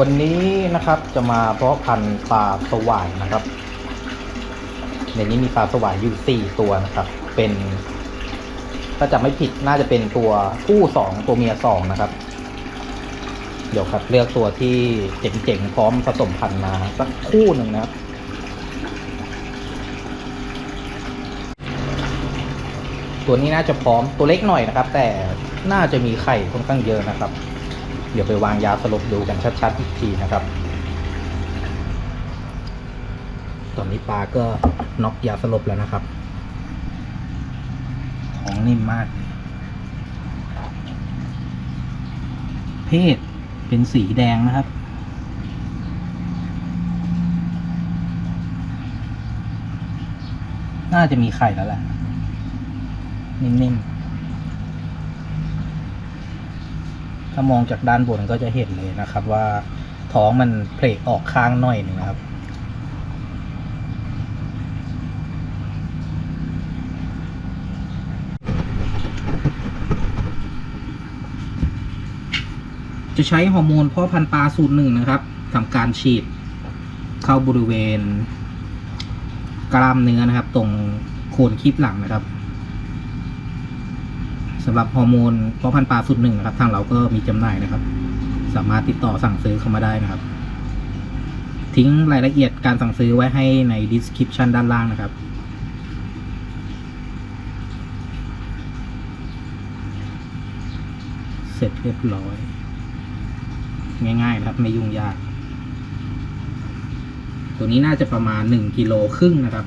วันนี้นะครับจะมาเพาะพันธุ์ปลาสวายนะครับ ในนี้มีปลาสวายอยู่สี่ตัวนะครับ เป็นถ้าจะไม่ผิดน่าจะเป็นตัวผู้สองตัวเมียสองนะครับ เดี๋ยวครับเลือกตัวที่เจ๋งๆพร้อมผสมพันธุ์มาสักคู่หนึ่งนะครับตัวนี้น่าจะพร้อมตัวเล็กหน่อยนะครับ แต่น่าจะมีไข่ค่อนข้างเยอะนะครับ เดี๋ยวไปวางยาสลบดูกันชัดๆอีกทีนะครับ ตอนนี้ปลาก็น็อกยาสลบแล้วนะครับ ของนิ่มมากเลยเพศเป็นสีแดงนะครับน่าจะมีไข่แล้วแหละนิ่มๆ ถ้ามองจากด้านบนก็จะเห็นเลยนะครับว่าท้องมันเพลกออกข้างหน่อยนึงนะครับ จะใช้ฮอร์โมนพ่อพันปลาสูตรหนึ่งนะครับทำการฉีดเข้าบริเวณกล้ามเนื้อนะครับ ตรงโคนคลิปหลังนะครับ สำหรับฮอร์โมนพ่อพันธุ์ปลาสูตรหนึ่งนะครับ ทางเราก็มีจำหน่ายนะครับ สามารถติดต่อสั่งซื้อเข้ามาได้นะครับ ทิ้งรายละเอียดการสั่งซื้อไว้ให้ใน description ด้านล่างนะครับเสร็จเรียบร้อย ง่ายๆนะครับ ไม่ยุ่งยาก ตัวนี้น่าจะประมาณหนึ่งกิโลครึ่งนะครับ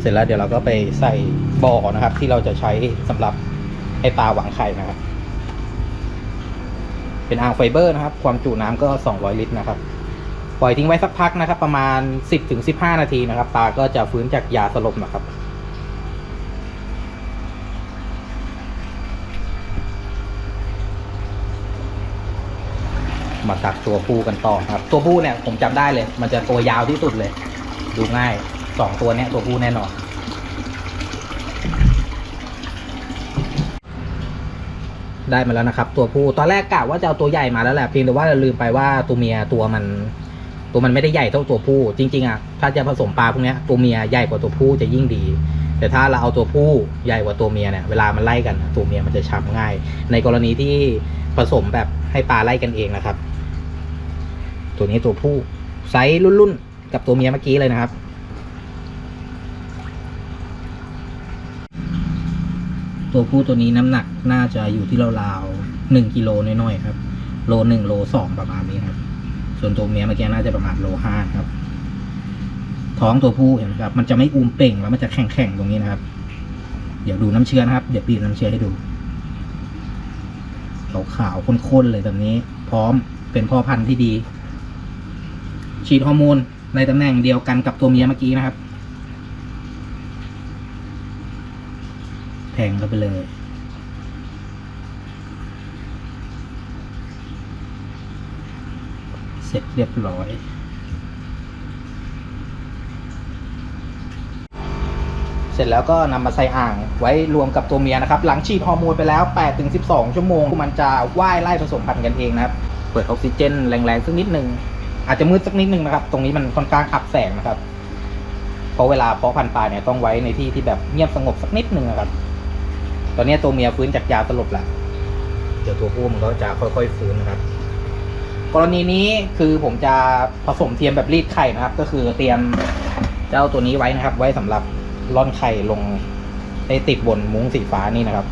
เสร็จแล้วเดี๋ยวเราก็ไปใส่บ่อนะครับ ที่เราจะใช้สำหรับให้ปลาหวังไข่นะครับ เป็นอ่างไฟเบอร์นะครับ ความจุน้ำก็ 200 ลิตรนะครับ ปล่อยทิ้งไว้สักพักนะครับ ประมาณ 10-15 นาทีนะครับ ปลาก็จะฟื้นจากยาสลบนะครับมาตักตัวผู้กันต่อครับ ตัวผู้เนี่ยผมจำได้เลย มันจะตัวยาวที่สุดเลย ดูง่าย สองตัวเนี้ยตัวผู้แน่นอน ได้มาแล้วนะครับ ตัวผู้ตอนแรกกะว่าจะเอาตัวใหญ่มาแล้วแหละเพียงแต่ว่าเราลืมไปว่าตัวเมียตัวมัน ตัวมันไม่ได้ใหญ่เท่าตัวผู้ จริง ๆอะถ้าจะผสมปลาพวกนี้ตัวเมียใหญ่กว่าตัวผู้จะยิ่งดี แต่ถ้าเราเอาตัวผู้ใหญ่กว่าตัวเมียเนี่ยเวลามันไล่กันตัวเมียมันจะช้ำง่าย ในกรณีที่ผสมแบบให้ปลาไล่กันเองนะครับ ตัวนี้ตัวผู้ไซส์รุ่นๆกับตัวเมียเมื่อกี้เลยนะครับ ตัวผู้ตัวนี้น้ำหนักน่าจะอยู่ที่ราวๆหนึ่งกิโลน้อยๆครับ โลหนึ่งโลสองประมาณนี้ครับ ส่วนตัวเมียเมื่อกี้น่าจะประมาณโลห้าครับ ท้องตัวผู้เห็นไหมครับ มันจะไม่อุ้มเป่งแล้วมันจะแข็งๆตรงนี้นะครับ เดี๋ยวดูน้ำเชื้อนะครับ เดี๋ยวปีบน้ำเชื้อให้ดูขาวๆข้นๆเลยแบบนี้ พร้อมเป็นพ่อพันธุ์ที่ดี ฉีดฮอร์โมนในตำแหน่งเดียวกันกับตัวเมียเมื่อกี้นะครับ แทงเข้าไปเลย เสร็จเรียบร้อย เสร็จแล้วก็นำมาใส่อ่างไว้รวมกับตัวเมียนะครับ หลังฉีดฮอร์โมนไปแล้ว 8-12 ชั่วโมง มันจะว่ายไล่ผสมพันธุ์กันเองนะครับ เปิดออกซิเจนแรงๆสักนิดนึงอาจจะมืดสักนิดนึงนะครับ ตรงนี้มันค่อนข้างอับแสงนะครับ เพราะเวลาเพาะพันธุ์ปลาเนี่ยต้องไว้ในที่ที่แบบเงียบสงบสักนิดนึงนะครับ ตอนนี้ตัวเมียฟื้นจากยาสลบแล้วเดี๋ยวตัวผู้มันก็จะค่อยๆฟื้นนะครับ กรณีนี้คือผมจะผสมเทียมแบบรีดไข่นะครับ ก็คือเตรียมเจ้าตัวนี้ไว้นะครับ ไว้สำหรับร่อนไข่ลงให้ติดบนมุ้งสีฟ้านี่นะครับ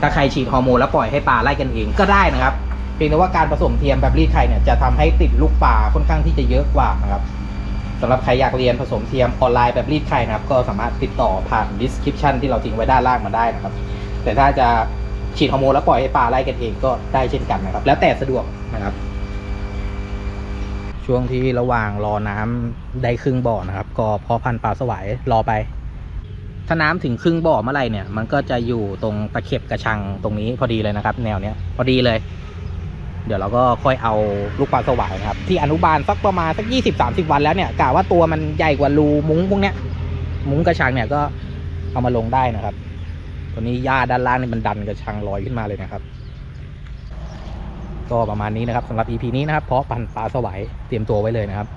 ถ้าใครฉีดฮอร์โมนแล้วปล่อยให้ปลาไล่กันเองก็ได้นะครับเพียงแต่ว่าการผสมเทียมแบบรีดไข่เนี่ยจะทำให้ติดลูกปลาค่อนข้างที่จะเยอะกว่านะครับสำหรับใครอยากเรียนผสมเทียมออนไลน์แบบรีดไข่นะครับ ก็สามารถติดต่อผ่าน description ที่เราทิ้งไว้ด้านล่างมาได้นะครับ แต่ถ้าจะฉีดฮอร์โมนแล้วปล่อยให้ปลาไล่กันเองก็ได้เช่นกันนะครับ แล้วแต่สะดวกนะครับ ช่วงที่ระหว่างรอน้ำได้ครึ่งบ่อนะครับ ก็พอพันปลาสวายรอไป ถ้าน้ำถึงครึ่งบ่อเมื่อไหร่เนี่ย มันก็จะอยู่ตรงตะเข็บกระชังตรงนี้พอดีเลยนะครับ แนวเนี้ยพอดีเลย เดี๋ยวเราก็ค่อยเอาลูกปลาสวายนะครับ ที่อนุบาลสักประมาณสักยี่สิบสามสิบวันแล้วเนี่ยกะว่าตัวมันใหญ่กว่ารูมุ้งพวกเนี้ยมุ้งกระชังเนี่ยก็เอามาลงได้นะครับ ตัวนี้หญ้าด้านล่างนี่มันดันกระชังลอยขึ้นมาเลยนะครับ ก็ประมาณนี้นะครับสำหรับ EP นี้นะครับเพาะพันธุ์ปลาสวายเตรียมตัวไว้เลยนะครับ